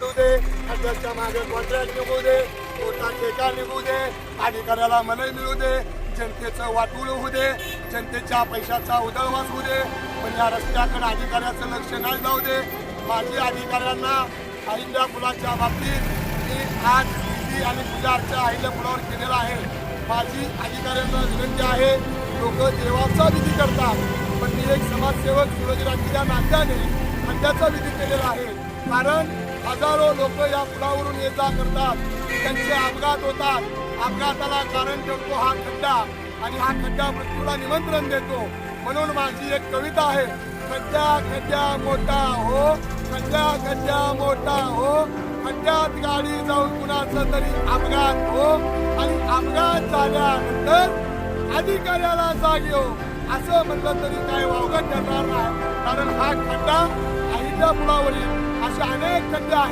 निघू दे अध्यक्षा मागे कॉन्ट्रॅक्ट निघू दे मोठा ठेका निघू दे अधिकाऱ्याला मनई मिळू दे जनतेचं वाटूळ होऊ दे जनतेच्या पैशाचा उदळवास होऊ दे पण या रस्त्याकडे अधिकाऱ्याचं लक्ष नाही जाऊ दे. माझी अधिकाऱ्यांना अहिल्या फुलाच्या बाबतीत मी आज विधी आणि पूजा अहिल्या फुलावर केलेला आहे. माझी अधिकाऱ्यांना विनंती आहे लोक देवाचा विधी करतात पण मी एक समाजसेवक शिवजरांची नात्याने खड्ड्याचा विधी केलेला आहे. कारण हजारो लोक या पुलावरून ये जा करतात. त्यांचे अपघात होतात. अपघाताला कारण ठरतो हा खड्डा आणि हा खड्डा मृत्यूला निमंत्रण देतो. म्हणून माझी एक कविता आहे. खड्डा खड्डा मोठा हो खड्डा खड्डा मोठा हो. खड्ड्यात गाडी जाऊन कुणाचा तरी अपघात हो. आणि अपघात झाल्यानंतर अधिकाऱ्याला जाग येऊ. असं म्हणलं तरी काय वावगं ठरणार नाही. कारण हा खड्डा अहिल्या पुलावरील असे अनेक खड्डे आहेत